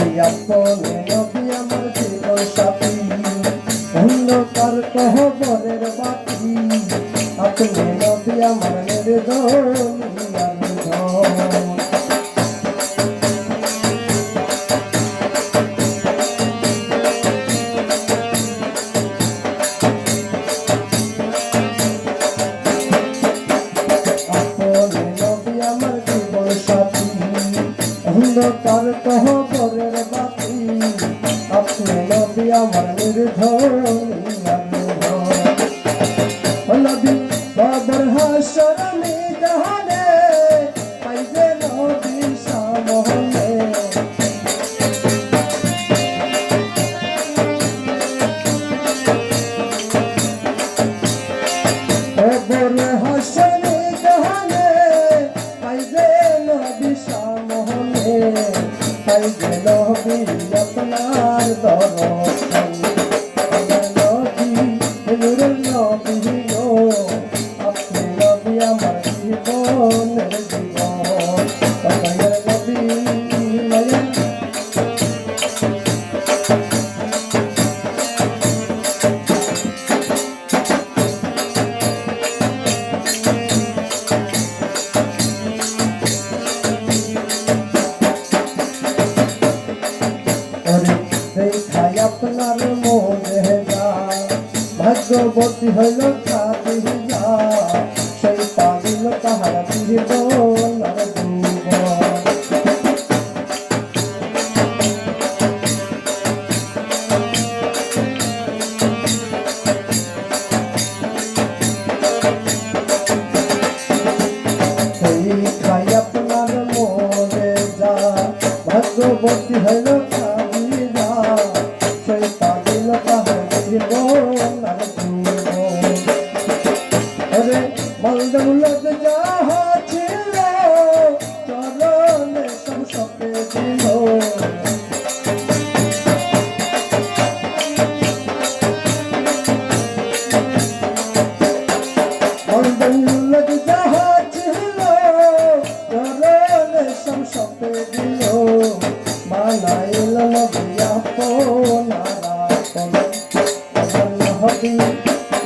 আপনে নবী আমার জীবন সাথী। অন্ধকার কহবরের বাতি। আপনি নবী আমার নির্দন আমার নির্ধন বাবর হাসর জাহানে, পাইবে নবী সামনে। বাবর হাসর জাহানে, পাইবে নবী সামনে। পাইবে নবী যা ভাগ্যবতী হইল যা সেই পাবিল তাহার পিহিব তাহার জীবন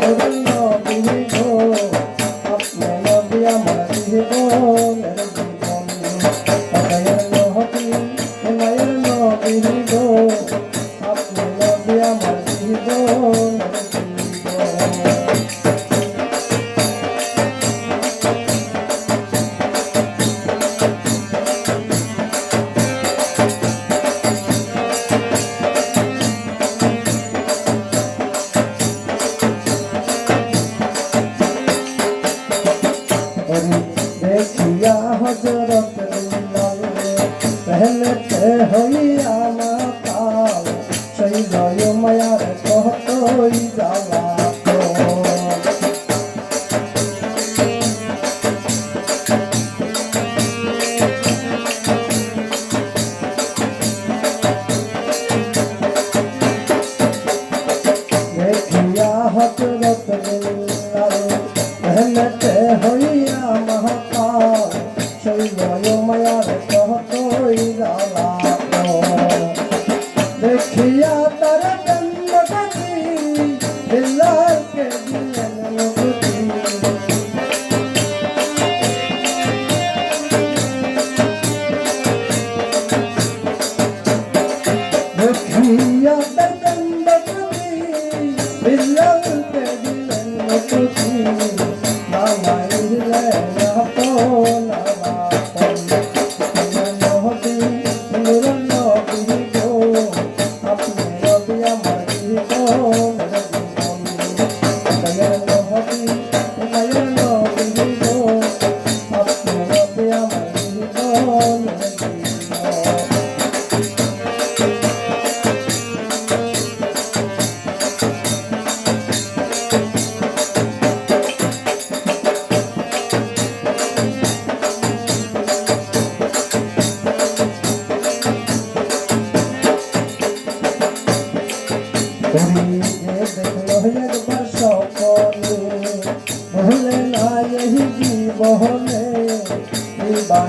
নবী ज़रता हया सही गायो हैनत हया Oh, yeah.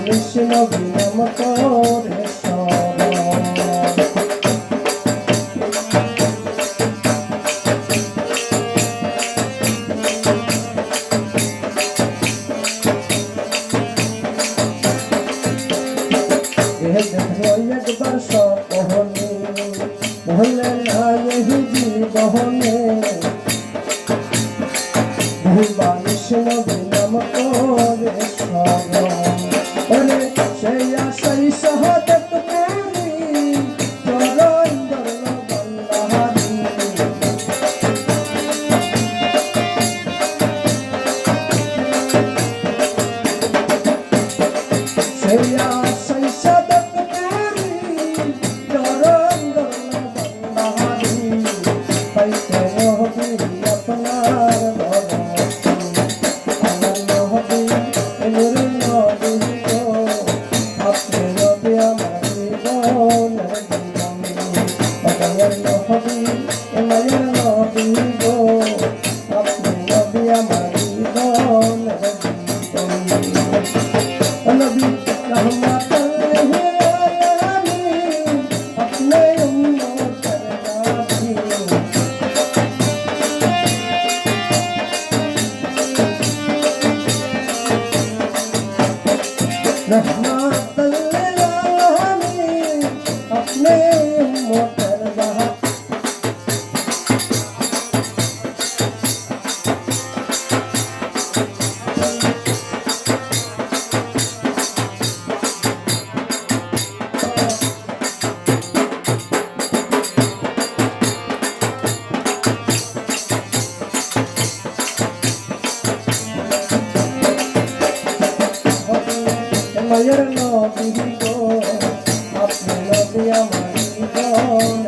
বানিস নবীনম করে একবার সকলে সেই আশাই আমার জীবন